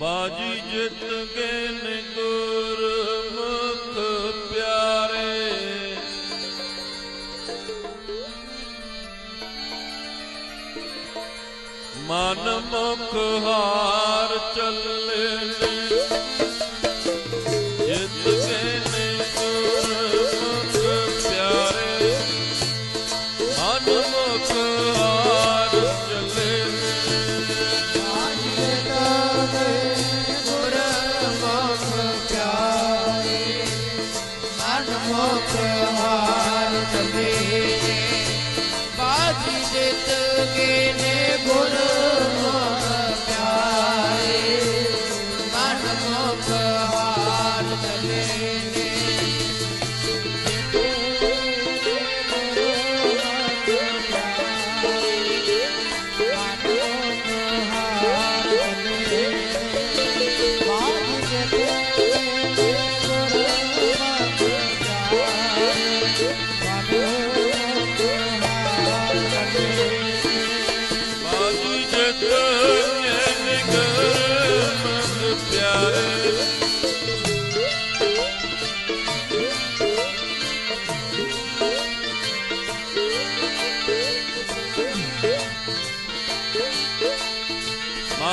ਬਾਜੀ ਜਿੱਤ ਗਏ ਨੇ ਗੁਰਮੁਖ ਪਿਆਰੇ। ਮਨ ਮੁਖ ਹਾਰ ਚੱਲੇ ਨੇ।